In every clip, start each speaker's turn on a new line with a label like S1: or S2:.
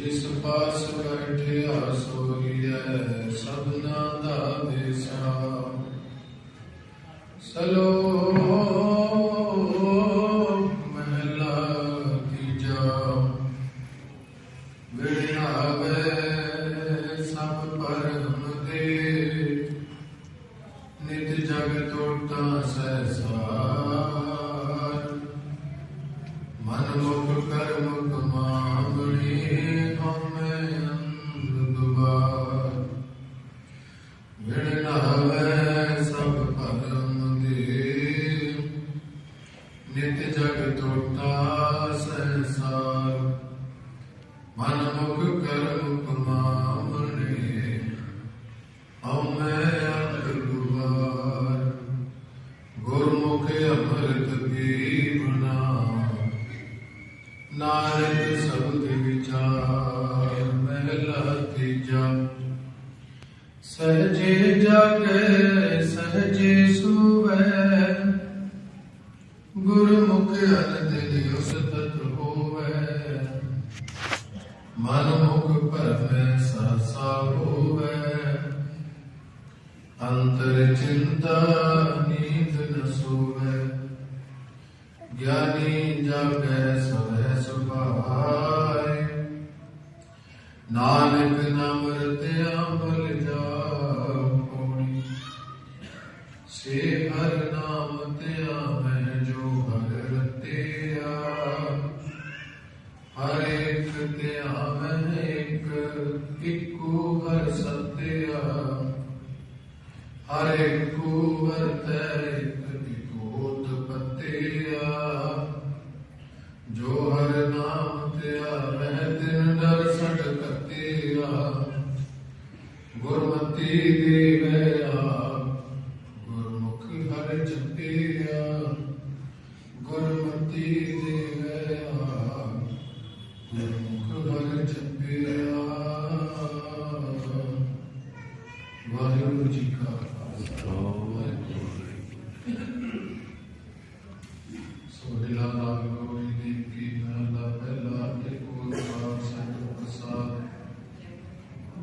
S1: ਜਿਸ ਪਾਸ ਬੈਠਿਆ ਸੋਈਐ ਸਭਨਾ ਦਾ ਦੇਸਾ ਸਲੋ ਮਹਲਾ ਤੀਜਾ। ਵਿਣਾਵੇ ਸਭ ਪਰਮ మనముకు కరు ਮਨ ਮੁਖ ਭਰਮੈ ਸਹਸਾ ਹੋਵੈ ਅੰਤਰ ਚਿੰਤਾ ਨੀਂਦ ਨ ਸੋਵੈ ਗਿਆਨੀ ਜਾਗੈ ਸਵੈ ਸੁਭਾਇ ਨਾਨਕ ਨਾਮ ਰਤਿਆ ਬਲ ਜਾਪੋਣੀ ਸੇ ਹਰ ਨਾਮ ਧਿਆ ਮੈਂ ਜੋ ਹਰ ਸਤਿਆ ਹਰੇ ਇੱਕੋ ਵਰਤੈ ਇੱਕ ਪਤਿਆ। ਜੋ ਹਰ ਨਾਮ ਤਿਆ ਮੈਂ ਤਿਨ ਦਰ ਸਟ ਕਤਿਆ ਗੁਰਮਤੀ ਦੇਵਿਆ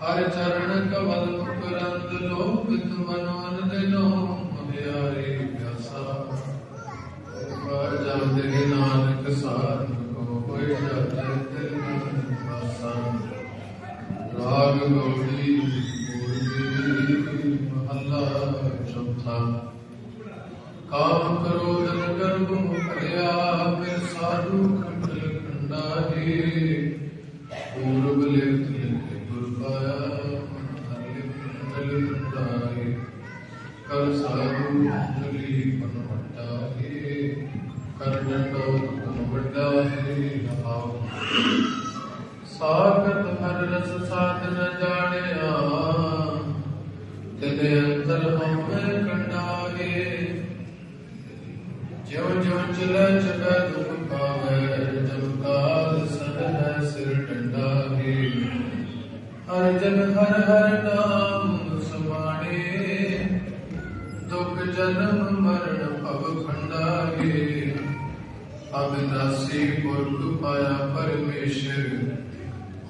S1: ਹਰ ਚਰਨ ਕਮਲ ਮੁਕਰੰਦ ਲੋਕਿਤ ਮਨੋਨ ਦੇ ਨੋ ਮੁਦਿਆਰੇ ਪਿਆਸਾ ਪਰ ਜਾਂਦੇ ਨਾਨਕ ਸਾਰ ਕੋ ਕੋਈ ਜਾਤੇ ਤੇ ਪਾਸਾ। ਰਾਗ ਗੋੜੀ ਗੋੜੀ ਮਹੱਲਾ ਚੌਥਾ। ਕਾਮ ਕਰੋ ਜਨ ਗਰਭ ਮੁਕਰਿਆ ਫਿਰ ਸਾਧੂ ਖੰਡ ਖੰਡਾ ਹੀ ਪੂਰਬ ਲਿਖਤ ਹਰ ਜਨ ਹਰ ਨਾਮ ਸਮਾਣੇ ਦੁਖ ਜਨਮ ਮਰਨ ਭਵ ਖੰਡਾਏ ਅਬਿਨਾਸੀ ਪੁਰਖ ਪਾਇਆ ਪਰਮੇਸ਼ਰ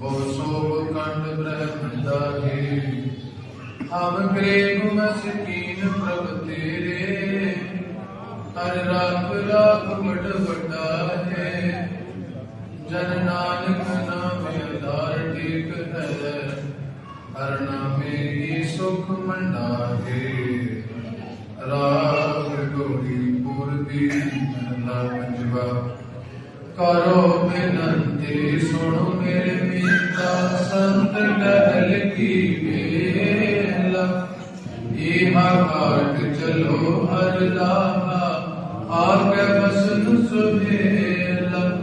S1: ਹੋ ਸੋਭ ਕੰਡ ਬ੍ਰਹਮੰਡਾ ਹੈ ਹਮ ਕਰੇ ਮਸਕੀਨ ਪ੍ਰਭ ਤੇਰੇ ਹਰ ਰਾਖ ਰਾਖ ਵਡ ਵੱਡਾ ਹੈ ਜਨ ਨਾਨਕ ਨਾਮੇ ਆਧਾਰ ਟੇਕ ਹੈ। ਹਰ ਨਾਮੇ ਹੀ ਸੁਖ ਮੰਡਾ ਹੈ ਰਾਗ ਗੋੜੀ ਪੂਰਬੀ ਮਹਲਾ ਪੰਜਵਾ। ਕਰੋ ਬੇਨੰਤੀ ਸੁਣੋ ਮੇਰੇ ਮੀਤਾ, ਸੰਤ ਲਹਿਲ ਕੀ ਵੇਲਾ। ਇਹਾ ਘਾਟ ਚਲੋ ਹਰ ਲਾਹਾ ਆਗੇ ਬਸਨ ਸੁਹੇਲਾ।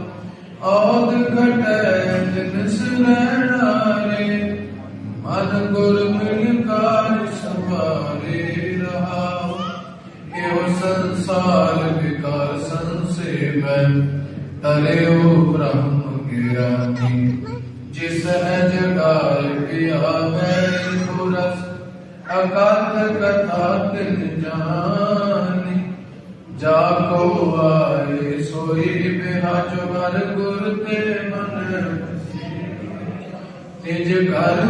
S1: ਔਦ ਘਟੈ ਜਿਨ ਸੁਨੈਣਾਰੇ ਮਨ من جس نے جگائے تن جہانی جا کو آئے سوئی بہا جو بر گرتے من تیج گھر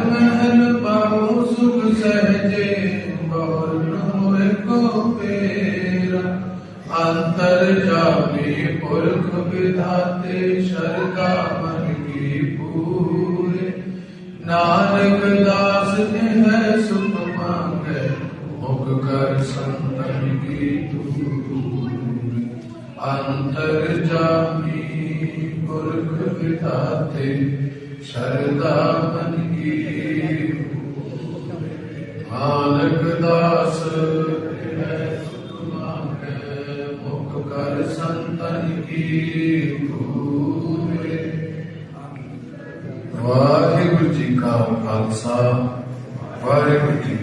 S1: نانک داس نے ہے ਮਨ ਕੀ ਨਾਨਕ ਦਾਸ ਹੈ ਸੁਖ ਮੰਗੇ ਮੁਖ ਕਰ ਸੰਤਨ ਕੀ ਪੂਰੇ ਵਾਹਿਗੁਰੂ ਜੀ ਕਾ ਖਾਲਸਾ, ਵਾਹਿਗੁਰੂ ਜੀ